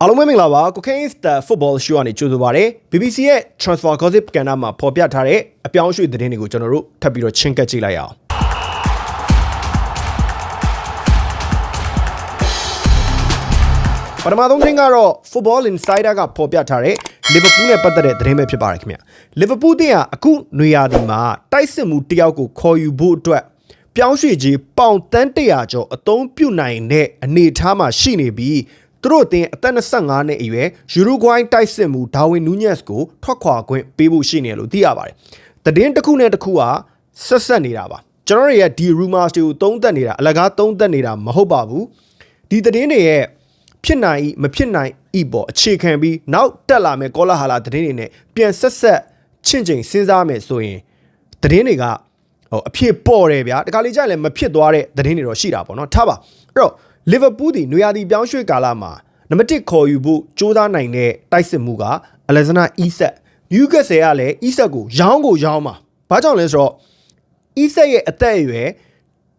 အားလုံးပဲမင်္ဂလာပါ Cocaine Star Football Show ကနေကြိုဆိုပါရစေ BBC ရဲ့ Transfer Gossip ကဏ္ဍမှာဖော်ပြထားတဲ့အပြောင်းအရွှေ့သတင်းတွေကိုကျွန်တော်တို့ထပ်ပြီးတော့ချင်းကပ်ကြည့်လိုက်ရအောင်ပထမဆုံးသတင်းကတော့ Football Insider ကဖော်ပြထားတဲ့ Liverpool နဲ့ပတ်သက်တဲ့သတင်းပဲဖြစ်ပါတယ်ခင်ဗျ။ Liverpool တင်ကအခုနွေရာသီမှာတိုက်စစ်မှုတစ်ယောက်ကိုခေါ်ယူဖို့အတွက်ပြောင်းရွှေ့ကြီးပေါင်တန်း100ကျော်အသုံးပြုနိုင်တဲ့အနေအထားမှာရှိနေပြီး သူတို့အတင်အသက်25နှစ်အရွယ်ယူရိုဂွိုင်းတိုက်စစ်မှုဒါဝင်နူးညက်စ်ကိုထွက်ခွာခွင့်ပေးဖို့ရှိနေတယ်လို့သိရပါတယ်။သတင်းတစ်ခုနဲ့တစ်ခုကဆက်ဆက်နေတာပါ။ကျွန်တော်တို့ရဲ့ဒီ rumors တွေကိုသုံးသပ်နေတာအလကားသုံးသပ်နေတာမဟုတ်ပါဘူး။ဒီသတင်းတွေရဲ့ဖြစ်နိုင်ဤမဖြစ်နိုင်ဤပေါ်အခြေခံပြီးနောက်တက်လာမယ်ကောလာဟာလာသတင်းတွေနဲ့ပြန်ဆက်ဆက်ချင့်ချိန်စဉ်းစားမယ်ဆိုရင်သတင်းတွေကဟိုအဖြစ်ပေါ်တယ်ဗျာတခါလေကြာရင်လည်းမဖြစ်သွားတဲ့သတင်းတွေတော့ရှိတာပေါ့နော်ထားပါအဲ့တော့ လီဗာပူးဒီနွေရာသီပြောင်းရွှေ့ကာလမှာနံပါတ်1ခေါ်ယူဖို့ကြိုးစားနိုင်တဲ့တိုက်စစ်မှုကအလက်ဇနာအီဆက်နျူကက်ဆယ်ကလည်းအီဆက်ကိုရောင်းကိုရောင်းမှာဘာကြောင့်လဲဆိုတော့အီဆက်ရဲ့အသက်အရွယ်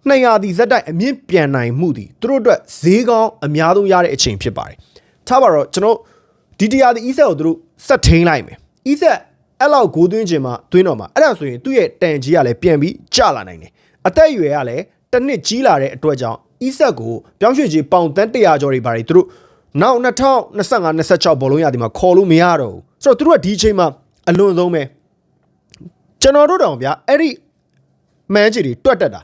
200ဒီဇက်တိုက်အမြင့်ပြန်နိုင်မှုဒီသူတို့အတွက်ဈေးကောင်းအများဆုံးရတဲ့အချိန်ဖြစ်ပါတယ်ထားပါတော့ကျွန်တော်ဒီတရားဒီအီဆက်ကိုသူတို့ဆက်ထိန်လိုက်မယ်အီဆက်အဲ့လောက်ဂိုးသွင်းခြင်းမှာသွင်းတော့မှာအဲ့ဒါဆိုရင်သူ့ရဲ့တန်ကြီးကလည်းပြန်ပြီးကျလာနိုင်တယ်အသက်အရွယ်ကလည်းတစ်နှစ်ကြီးလာတဲ့အတွက်ကြောင့် အီဆက်ကိုပြောင်းရွှေ့ကြီးပေါင်တန်း100ကျော်တွေပါတယ်သူတို့နောက်2025 26ဘောလုံးရဒီမှာခေါ်လို့မရတော့ဘူးဆိုတော့သူတို့ကဒီအချိန်မှာအလွန်ဆုံးပဲကျွန်တော်တို့တောင်ဗျာအဲ့ဒီမန်ချီတွေတွတ်တက်တာ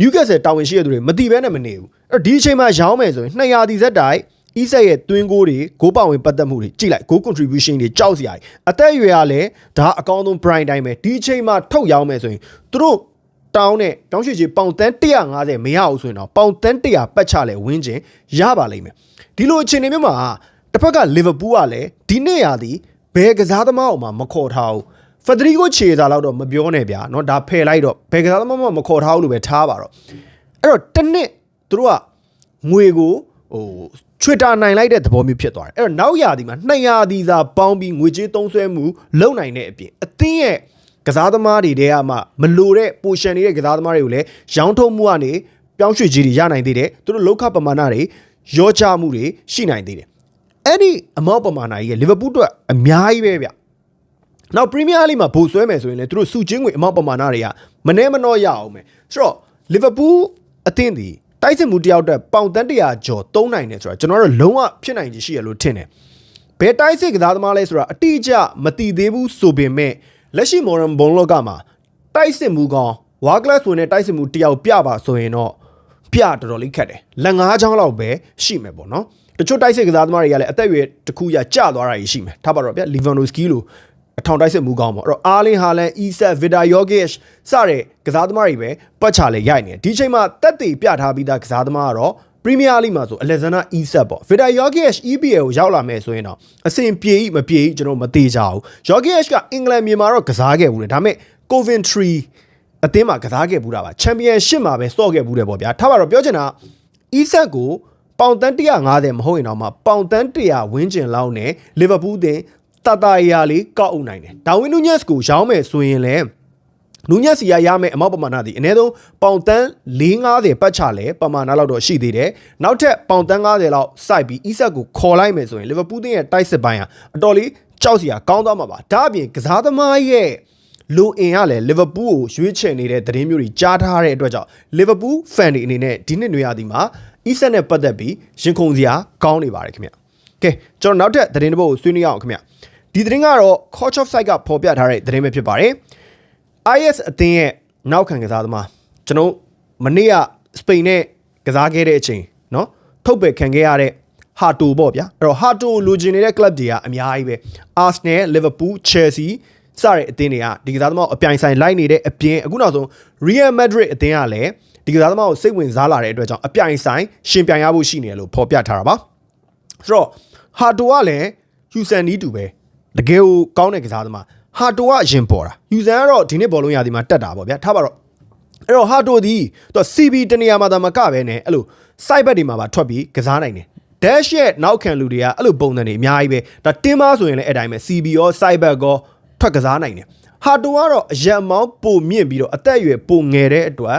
နျူကက်ဆယ်တာဝန်ရှိရတဲ့သူတွေမတိဘဲနဲ့မနေဘူးအဲ့တော့ဒီအချိန်မှာရောင်းမယ်ဆိုရင်200ဒီဇက်တိုင်အီဆက်ရဲ့တွင်းကိုတွေဂိုးပါဝင်ပတ်သက်မှုတွေကြည့်လိုက် goal contribution တွေကြောက်စရာတွေအသက်အရွယ်ကလည်းဒါအကောင်းဆုံး prime တိုင်းပဲဒီအချိန်မှာထုတ်ရောင်းမယ်ဆိုရင်သူတို့ တောင်းနဲ့တောင်းရွှေကြီးပေါင်တန်း150မရဘူးဆိုရင်တော့ပေါင်တန်း100ပတ်ချလဲဝင်းကျင်ရပါလိမ့်မယ်ဒီလိုအခြေအနေမျိုးမှာတစ်ဖက်ကလီဗာပူးကလည်းဒီနေ့ရာသီဘယ်ကစားသမားအောင်မှမခေါ်ထားဘူးဖက်ဒရီကိုခြေစားလောက်တော့မပြောနဲ့ဗျာเนาะဒါဖယ်လိုက်တော့ဘယ်ကစားသမားမှမခေါ်ထားဘူးလို့ပဲထားပါတော့အဲ့တော့တစ်နှစ်သူတို့ကငွေကိုဟိုချွေတာနိုင်လိုက်တဲ့သဘောမျိုးဖြစ်သွားတယ်အဲ့တော့နောက်ရာသီမှာ200ဒီစာပေါင်းပြီးငွေကြေးသုံးစွဲမှုလုံနိုင်တဲ့အပြင်အသင်းရဲ့ ကစားသမားတွေတဲကမှမလိုတဲ့ပိုရှင်နေတဲ့ကစားသမားတွေကိုလည်းရောင်းထုတ်မှုကနေပြောင်းရွှေ့ကြီးတွေရနိုင်သေးတယ်သူတို့လောက်ခပမာဏတွေရောချမှုတွေရှိနိုင်သေးတယ်အဲ့ဒီအမောက်ပမာဏကြီးကလီဗာပူးအတွက်အများကြီးပဲဗျနောက်ပရီးမီးယားလိမှာဘို့ဆွဲမယ်ဆိုရင်လည်းသူတို့စုချင်းငွေအမောက်ပမာဏတွေကမနှဲမနှောရအောင်မယ်ဆိုတော့လီဗာပူးအသင်းဒီတိုက်စစ်မှုတယောက်တက်ပေါင်တန်း100ကျော်သုံးနိုင်တယ်ဆိုတာကျွန်တော်တို့လုံးဝဖြစ်နိုင်ခြေရှိရလို့ထင်တယ်ဘယ်တိုက်စစ်ကစားသမားလဲဆိုတာအတိအကျမသိသေးဘူးဆိုပေမဲ့ လက်ရှိမော်ရန်ဘွန်လော့ကမှာတိုက်စစ်မှုကောင်ဝါကလတ်ဆိုတဲ့တိုက်စစ်မှုတယောက်ပြပါဆိုရင်တော့ပြတော်တော်လေးခက်တယ်လက်ငါးချောင်းလောက်ပဲရှိမယ်ပေါ့နော်တချို့တိုက်စစ်ကစားသမားတွေကလည်းအသက်အရွယ်တစ်ခုရကျသွားတာကြီးရှိမယ်ထားပါတော့ဗျလီဗန်ဒိုစကီလိုအထောင်တိုက်စစ်မှုကောင်းပေါ့အဲ့တော့အာလင်ဟာလန်အီဆက်ဗီတာယောဂစ်စတဲ့ကစားသမားတွေပဲပတ်ချလေရိုက်နေတယ်ဒီချိန်မှာတက်တည်ပြထားပြီးသားကစားသမားကတော့ ပရီးမီးယားလိမှာဆိုအလက်ဇန်နာအီဆက်ပေါ့ဗီတာယောဂစ် EPL ကိုရောက်လာမယ်ဆိုရင်တော့အဆင်ပြေ၏မပြေ၏ကျွန်တော်မသေးကြဘူးယောဂစ်ကအင်္ဂလန်မြန်မာတော့ကစားခဲ့ဘူးလေဒါပေမဲ့ Coventry အသင်းမှာကစားခဲ့ဘူးတာပါချန်ပီယံရှစ်မှာပဲစော့ခဲ့ဘူးတယ်ပေါ့ဗျာထားပါတော့ပြောချင်တာအီဆက်ကိုပေါင်တန်း150မဟုတ်ရင်တော့မှပေါင်တန်း100ဝန်းကျင်လောက်နဲ့လီဗာပူးတင်တတရာလေးကောက်အုပ်နိုင်တယ်ဒါဝင်းနူညက်စ်ကိုရောင်းမယ်ဆိုရင်လည်း နူညက်စီရရမယ်အမောက်ပမာဏဒီအနည်းဆုံးပေါင်တန်း450ပတ်ချလဲပမာဏလောက်တော့ရှိသေးတယ်နောက်ထပ်ပေါင်တန်း90လောက်စိုက်ပြီးအီဆက်ကိုခေါ်လိုက်မယ်ဆိုရင်လီဗာပူးတင်ရဲ့တိုက်စစ်ပိုင်းဟာအတော်လေးကြောက်စရာကောင်းသွားမှာပါဒါအပြင်ကစားသမားရဲ့လူအင်ကလည်းလီဗာပူးကိုရွေးချယ်နေတဲ့သတင်းမျိုးတွေကြားထားတဲ့အတွက်ကြောင့်လီဗာပူးဖန်တွေအနေနဲ့ဒီနှစ်နွေရာသီမှာအီဆက်နဲ့ပတ်သက်ပြီးရင်ခုန်စရာကောင်းနေပါတယ်ခင်ဗျကဲကျွန်တော်နောက်ထပ်သတင်းတစ်ပုဒ်ကိုဆွေးနွေးရအောင်ခင်ဗျဒီသတင်းကတော့ Coach of Site ကဖော်ပြထားတဲ့သတင်းပဲဖြစ်ပါတယ် IS အသင်းရဲ့နောက်ခံကစားသမားကျွန်တော်မနေ့ကစပိန်နဲ့ကစားခဲ့တဲ့အချိန်เนาะထုတ်ပယ်ခံခဲ့ရတဲ့ဟာတိုပေါ့ဗျာအဲ့တော့ဟာတိုလိုချင်နေတဲ့ club တွေကအများကြီးပဲ Arsenal, Liverpool, Chelsea စတဲ့အသင်းတွေကဒီကစားသမားကိုအပြိုင်ဆိုင်လိုက်နေတဲ့အပြင်အခုနောက်ဆုံး Real Madrid အသင်းကလည်းဒီကစားသမားကိုစိတ်ဝင်စားလာတဲ့အတွက်ကြောင့်အပြိုင်ဆိုင်ရှင်ပြိုင်ရဖို့ရှိနေတယ်လို့ဖော်ပြထားတာပါဆိုတော့ဟာတိုကလည်းယူဆန်နီးတူပဲတကယ်ကိုကောင်းတဲ့ကစားသမား ဟာတိုကအရင်ပေါ်တာယူဆန်ကတော့ဒီနေ့ဘောလုံးရာသီမှာတက်တာပေါ့ဗျာထားပါတော့အဲ့တော့ဟာတိုဒီသူ CB တနေရာမှာသာမကပဲနဲ့အဲ့လို site bet တွေမှာပါထွက်ပြီးကစားနိုင်တယ် dash ရဲ့နောက်ခံလူတွေကအဲ့လိုပုံစံတွေအများကြီးပဲဒါတင်းမာဆိုရင်လည်းအဲ့တိုင်းပဲ CB ရော site bet ကောထွက်ကစားနိုင်တယ်ဟာတိုကတော့အရက်မောင်းပုံမြင့်ပြီးတော့အသက်အရွယ်ပုံငယ်တဲ့အတွက်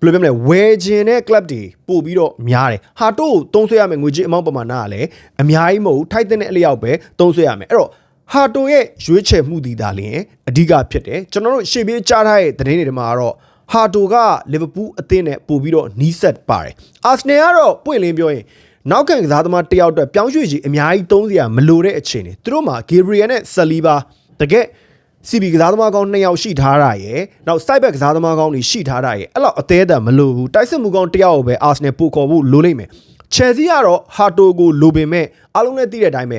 ဘယ်လိုပြောမလဲဝယ်ခြင်းတဲ့ club တွေပို့ပြီးတော့များတယ်ဟာတိုးကိုသုံးဆွဲရမယ်ငွေကြေးအမောင်းပမာဏကလည်းအများကြီးမဟုတ်ဘူးထိုက်တဲ့အလျောက်ပဲသုံးဆွဲရမယ်အဲ့တော့ ဟာတိုရဲ့ရွေးချယ်မှုဒီသာလျှင်အဓိကဖြစ်တယ်ကျွန်တော်တို့ရှေ့ပြေးကြားထားတဲ့သတင်းတွေမှာကတော့ဟာတိုကလီဗာပူးအသင်းနဲ့ပို့ပြီးတော့နီးစပ်ပါတယ်အာဆနယ်ကတော့ပွင့်လင်းပြောရင်နောက်ခံကစားသမားတစ်ယောက်အတွက်ပြောင်းရွှေ့ကြီးအများကြီးသုံးစရာမလိုတဲ့အခြေအနေသူတို့မှာဂေဘရီယယ်နဲ့ဆလီဘာတကယ် CB ကစားသမားကောင်း2ယောက်ရှိထားတာရယ်နောက် side back ကစားသမားကောင်းတွေရှိထားတာရယ်အဲ့လောက်အသေးအတန်မလိုဘူးတိုက်စစ်မှုကောင်းတစ်ယောက်ကိုပဲ Arsenal ပို့ခေါ်ဖို့လိုလိမ့်မယ် Chelsea ကတော့ Hato ကိုလိုပေမဲ့အားလုံးလည်းသိတဲ့အတိုင်းပဲ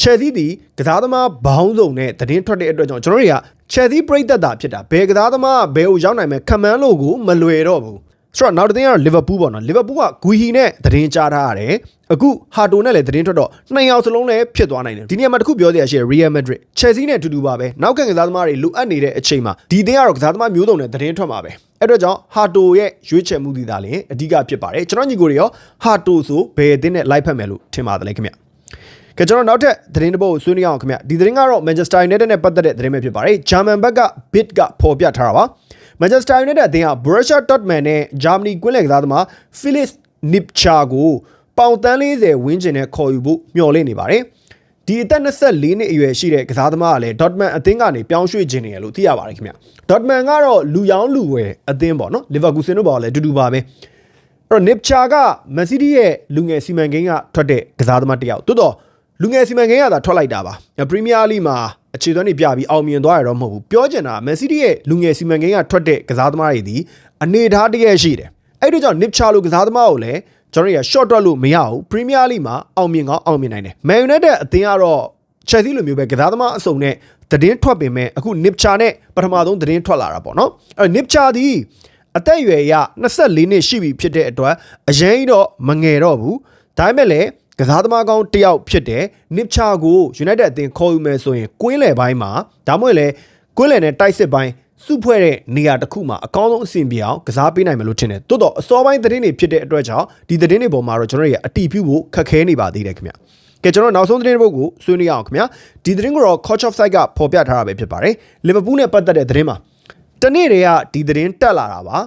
Chelsea ဒီကစားသမားဘောင်းစုံနဲ့သတင်းထွက်တဲ့အတွက်ကြောင့်ကျွန်တော်တို့တွေက Chelsea ပြိသက်တာဖြစ်တာဘယ်ကစားသမားကဘယ်ကိုရောက်နိုင်မယ်ခံမှန်းလို့ကိုမလွယ်တော့ဘူးဆိုတော့နောက်တစ်သင်းကတော့ Liverpool ပေါ့နော် Liverpool ကဂူဟီနဲ့သတင်းကြားထားရတယ်အခုဟာတိုနဲ့လည်းသတင်းထွက်တော့နှစ်ယောက်စလုံးလည်းဖြစ်သွားနိုင်တယ်ဒီနေရာမှာတစ်ခုပြောစရာရှိတယ် Real Madrid Chelsea နဲ့အတူတူပါပဲနောက်ကန်ကစားသမားတွေလိုအပ်နေတဲ့အချိန်မှာဒီသင်းကတော့ကစားသမားမျိုးစုံနဲ့သတင်းထွက်မှာပဲအဲ့တော့ကြောင့်ဟာတိုရဲ့ရွေးချယ်မှုဒီသားလင်အဓိကဖြစ်ပါတယ်ကျွန်တော်ညီကိုတွေရောဟာတိုဆိုဘယ်အသင်းနဲ့လိုက်ဖက်မယ်လို့ထင်ပါတယ်လေခင်ဗျ ကဲကျွန်တော်နောက်ထပ်သတင်းတစ်ပုဒ်ကိုဆွေးနွေးအောင်ခင်ဗျဒီသတင်းကတော့ Manchester United နဲ့ပတ်သက်တဲ့သတင်းပဲဖြစ်ပါတယ်ဂျာမန်ဘက်က bid ကပေါ်ပြထားတာပါ Manchester United အသင်းက Borussia Dortmund နဲ့ Germany ကွင်းလယ်ကစားသမား Felix Nipcha ကိုပေါင်တန်း40ဝန်းကျင်နဲ့ခေါ်ယူဖို့မျှော်လင့်နေပါတယ်ဒီအသက်24နှစ်အရွယ်ရှိတဲ့ကစားသမားကလည်း Dortmund အသင်းကနေပြောင်းရွှေ့ခြင်းနေရလို့သိရပါတယ်ခင်ဗျ Dortmund ကတော့လူရောင်းလူဝယ်အသင်းပေါ့နော် Leverkusen တို့ပါလည်းအတူတူပါပဲအဲ့တော့ Nipcha က Man City ရဲ့လူငယ်စီမံကိန်းကထွက်တဲ့ကစားသမားတစ်ယောက်တိုးတော့ လူငယ်စီမံကိန်းကသာထွက်လိုက်တာပါပရီးမီးယားလိမှာအခြေသွမ်းတွေပြပြီးအောင်မြင်သွားရတော့မဟုတ်ဘူးပြောချင်တာမန်စီးတီးရဲ့လူငယ်စီမံကိန်းကထွက်တဲ့ကစားသမားတွေဒီအနေထားတရရှိတယ်အဲ့ဒီကြောင့်နစ်ချာလိုကစားသမားကိုလည်းကျွန်တော်တို့ရ short တွက်လို့မရဘူးပရီးမီးယားလိမှာအောင်မြင်ကောင်းအောင်မြင်နိုင်တယ်မန်ယူနိုက်တက်အသင်းကတော့ချက်စီလိုမျိုးပဲကစားသမားအစုံနဲ့သတင်းထွက်ပင်မဲ့အခုနစ်ချာနဲ့ပထမဆုံးသတင်းထွက်လာတာပေါ့နော်အဲ့နစ်ချာဒီအသက်အရွယ်ရ24နှစ်ရှိပြီဖြစ်တဲ့အတွက်အရင်တော့မငယ်တော့ဘူးဒါပေမဲ့လည်း ကစားသမားကောင်းတစ်ယောက်ဖြစ်တဲ့နစ်ချာကို United အသင်းခေါ်ယူမယ်ဆိုရင်ကွင်းလယ်ပိုင်းမှာဒါမှမဟုတ်လေကွင်းလယ်နဲ့တိုက်စစ်ပိုင်းစုဖွဲ့တဲ့နေရာတစ်ခုမှာအကောင်းဆုံးအဆင်ပြေအောင်ကစားပေးနိုင်မယ်လို့ထင်တယ်။တိုးတော့အစောပိုင်းသတင်းတွေဖြစ်တဲ့အတွက်ကြောင့်ဒီသတင်းတွေပေါ်မှာတော့ကျွန်တော်တို့ရအတီးပြုဖို့ခက်ခဲနေပါသေးတယ်ခင်ဗျ။ကဲကျွန်တော်နောက်ဆုံးသတင်းတစ်ပုဒ်ကိုဆွေးနွေးရအောင်ခင်ဗျာ။ဒီသတင်းကိုတော့ Coach of Site ကဖော်ပြထားတာပဲဖြစ်ပါတယ်။ Liverpool နဲ့ပတ်သက်တဲ့သတင်းမှာတနေ့တည်းကဒီသတင်းတက်လာတာပါ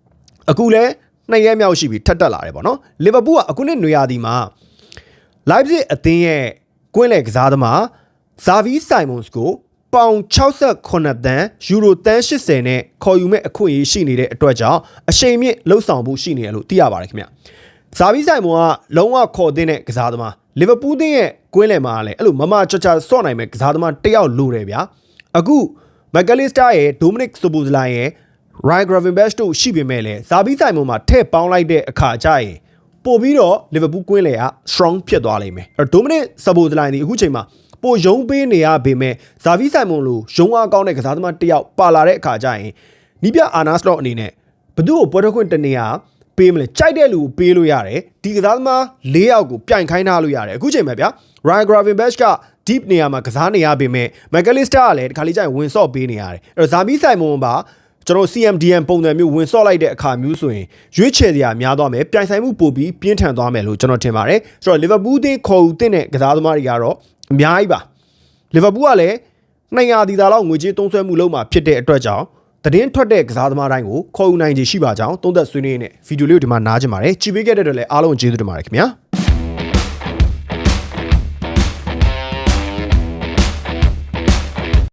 ။အခုလဲနှစ်ရက်မြောက်ရှိပြီထပ်တက်လာတယ်ပေါ့နော်။ Liverpool ကအခုနှစ်နွေရာသီမှာ Leipzig အသင်းရဲ့ကွင်းလယ်ကစားသမား Xavi Simons ကိုပေါင်68တန်းယူရိုတန်း80နဲ့ခေါ်ယူမဲ့အခွင့်အရေးရှိနေတဲ့အတွက်ကြောင့်အရှိန်မြင့်လှုပ်ဆောင်မှုရှိနေတယ်လို့သိရပါတယ်ခင်ဗျ။ Xavi Simons ကလုံးဝခေါ်တဲ့ကစားသမားလီဗာပူးတင်းရဲ့ကွင်းလယ်မှာလည်းအဲ့လိုမမချာချာဆော့နိုင်မဲ့ကစားသမားတစ်ယောက်လိုတယ်ဗျာ။အခုမက်ကလစ်စတာရဲ့ Dominic Szoboszlai ရဲ့ Ryan Gravenberch တို့ရှိပေမဲ့လည်း Xavi Simons မှာထည့်ပေါင်းလိုက်တဲ့အခါကျရင် ပို့ပြီးတော့လီဗာပူးကွင်းလေက strong ဖြစ်သွားလိမ့်မယ်အဲ့ဒိုမနစ်ဆဘိုဒလိုင်းဒီအခုချိန်မှာပိုယုံပေးနေရပေမဲ့ဇာဗီဆိုင်မွန်လိုယုံအားကောင်းတဲ့ကစားသမားတစ်ယောက်ပါလာတဲ့အခါကျရင်နီးပြအာနာစလော့အနေနဲ့ဘသူ့ကိုပွဲတော်ခွင့်တနေရပေးမလဲကြိုက်တဲ့လူကိုပေးလို့ရတယ်ဒီကစားသမား၄ယောက်ကိုပြိုင်ခိုင်းထားလို့ရတယ်အခုချိန်မှာဗျာ Ryan Gravenberch က deep နေရာမှာကစားနေရပေမဲ့ McAllister ကလည်းဒီခါလေးကျရင်ဝင်ဆော့ပေးနေရတယ်အဲ့တော့ဇာဗီဆိုင်မွန်ပါ ကျွန်တော် CMDN ပုံစံမျိုးဝင်ဆော့လိုက်တဲ့အခါမျိုးဆိုရင်ရွေးချယ်စရာများသွားမယ်ပြိုင်ဆိုင်မှုပိုပြီးပြင်းထန်သွားမယ်လို့ကျွန်တော်ထင်ပါတယ်ဆိုတော့ Liverpool တင်းခေါ်ယူတဲ့ကစားသမားတွေကတော့အများကြီးပါ Liverpool ကလည်း200ဒီသားလောက်ငွေကြေးသုံးစွဲမှုလုပ်မှာဖြစ်တဲ့အတွက်ကြောင့်သတင်းထွက်တဲ့ကစားသမားတိုင်းကိုခေါ်ယူနိုင်ခြေရှိပါကြောင်းသုံးသက်ဆွေးနွေးနေဗီဒီယိုလေးကိုဒီမှာနားကြင်ပါတယ်ကြည့်ပေးခဲ့တဲ့အတွက်လည်းအားလုံးကျေးဇူးတင်ပါတယ်ခင်ဗျာ